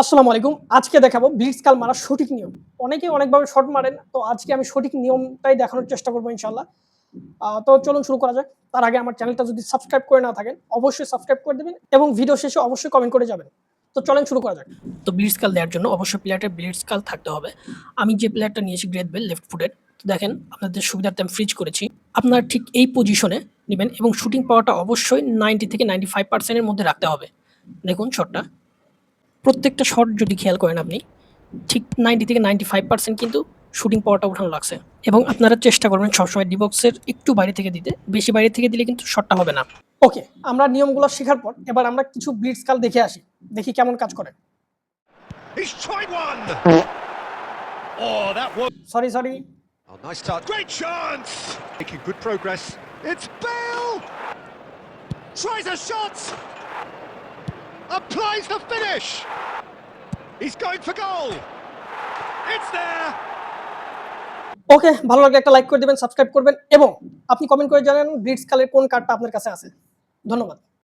আসসালামু আলাইকুম। আজকে দেখাবো ব্লিটজ কাল মারার সঠিক নিয়ম। অনেকে অনেকভাবে শর্ট মারেন, তো আজকে আমি সঠিক নিয়মটাই দেখানোর চেষ্টা করব ইনশাল্লাহ তো চলুন শুরু করা যাক। তার আগে আমার চ্যানেলটা যদি সাবস্ক্রাইব করে না থাকেন, অবশ্যই সাবস্ক্রাইব করে দেবেন এবং ভিডিও শেষে অবশ্যই কমেন্ট করে যাবেন। তো চলেন শুরু করা যাক। তো ব্লিটজ কাল দেওয়ার জন্য অবশ্যই প্লেয়ারটার ব্লিটজ কাল থাকতে হবে। আমি যে প্লেয়ারটা নিয়েছি গ্রেট বেল লেফট ফুটের তো দেখেন আপনাদের সুবিধার্থে আমি ফ্রিজ করেছি। আপনারা ঠিক এই পজিশনে নেবেন এবং শুটিং পাওয়ারটা অবশ্যই নাইনটি থেকে নাইনটি ফাইভ পার্সেন্টের মধ্যে রাখতে হবে। দেখুন শটটা প্রত্যেকটা শট যদি খেয়াল করেন আপনি ঠিক নাইনটি থেকে নাইনটি ফাইভ পার্সেন্ট কিন্তু শুটিং পাওয়ারটা উঠানো লাগছে এবং আপনারা চেষ্টা করবেন সবসময় ডিবক্সের একটু বাইরে থেকে দিতে বেশি বাইরে থেকে দিলে কিন্তু শটটা হবে না ওকে আমরা নিয়মগুলো শেখার পর এবার আমরা কিছু ব্লিটস কাল দেখে আসি দেখি কেমন কাজ করে. Oh, sorry sorry oh, nice touch. Great chance. Making good progress. It's Bale. Tries a shot. Applies the finish. He's going for goal. It's there. Okay ভালো লাগলে একটা লাইক করে দেবেন সাবস্ক্রাইব করবেন, এবং আপনি কমেন্ট করে জানান ব্লিটস কালের কোন কার্ডটা আপনার কাছে আছে ধন্যবাদ